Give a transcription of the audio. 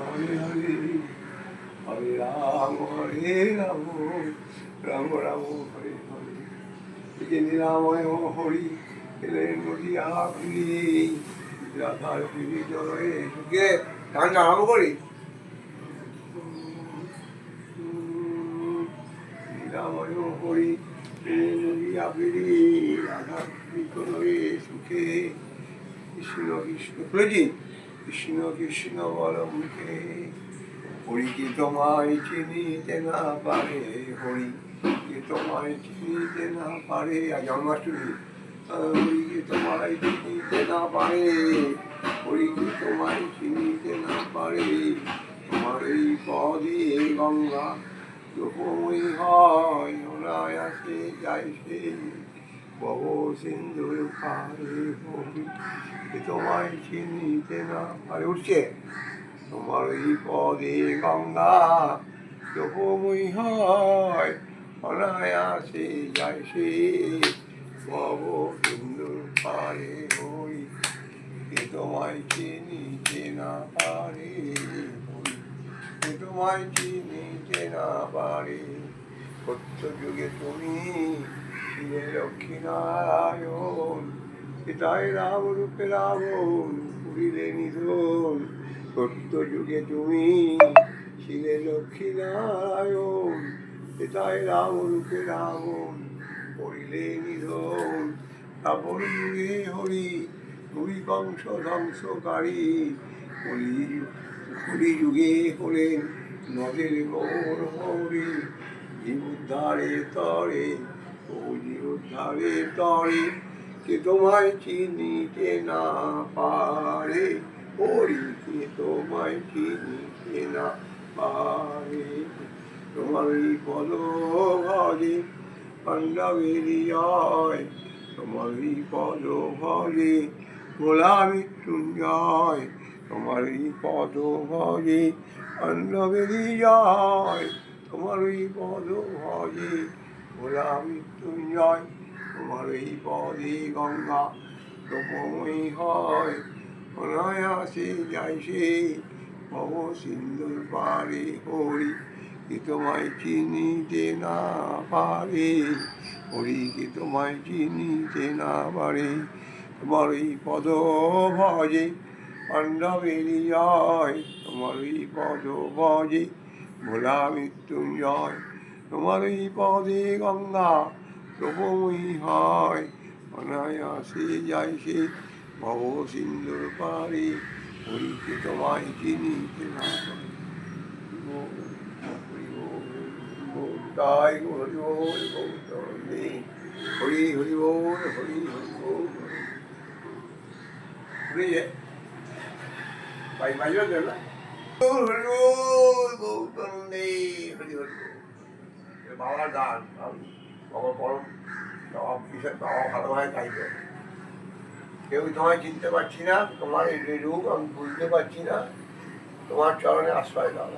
হরে হরে হরে রাম হরে রাম রাম রাম হরে হরে যে নিরাময় হরি হরি এলেন নদিয়া ফিরি রাধার ফিরি জয়ে সুখে কৃষ্ণ কৃষ্ণ খুলেছি কৃষ্ণ কৃষ্ণ বল মুখে হরি কি তোমায় চিনিতে না পারে হরি কি তোমায় চিনিতে না পারে আর জন্মাষ্টমী হরি কি তোমায় চিনিতে না পারে হরি কি তোমায় চিনিতে না পারে তোমার এই পদে গঙ্গা যখনই হয় অনায়াসে যায় সে বহ সিন্ধুর পারে কি তোমায় চিনিতে না পারে উঠছে। তোমার এই পদে গঙ্গা যখনই হয়, অনায়াসে যায় সে বহ সিন্ধুর পারে কি তোমায় চিনিতে না পারে তোমায় চিনিতে না পারে সত্য যুগে তুমি ছিলে লক্ষ্মীনারায়ণ পিতায় রাম রূপে রাবণ পুরিলে নিধন সত্য যুগে তুমি ছিলে লক্ষ্মীনারায়ণ পিতায় রাম রূপে রাবণ করিলে নিধন তারপর যুগে হরি দুই বংশ ধ্বংসকারী কলি কলি যুগে হলেন নদের গৌর হরি জীব উদ্ধারে তরে ও জীব উদ্ধারে তরে, কে তোমায় চিনিতে না পারে? হরি, কে তোমায় চিনিতে না পারে? তোমার এই পদ ভজে পাণ্ডবেরিয়ায় তোমার এই পদ ভজে, ভোলা মৃত্যুঞ্জয় তোমার এই পদ ভজে পাণ্ডবেরিয়ায় তোমার এই পদ ভজে ভোলা মৃত্যুঞ্জয় তোমার এই পদে গঙ্গা তপময়ী হয়। অনায়াসে যাই সে, ভব সিন্ধুর পারে হরি, কি তোমায় চিনিতে না পারে? হরি, কি তোমায় চিনিতে না পারে? তোমার এই পদ ভজে পাণ্ডবেরিয়ায় তোমার এই পদ ভজে ভোলা মৃত্যুঞ্জয় তোমার এই পদে গঙ্গা প্রভময়ী হয় অনায়াসে যায় সে ভব সিন্ধুর পারে হরিকে তোমায় চিনিতে না পারে তাই হরি বল গৌতমে হরি হরি বল হরি হরি বল হরি যে ভাই ভাই দেব না বাবার বাবা ভালো হয় তাই তো কেউ তোমায় চিনতে পারছি না তোমার এই রূপ আমি বুঝতে পারছি না তোমার চরণে আশ্রয় দাও।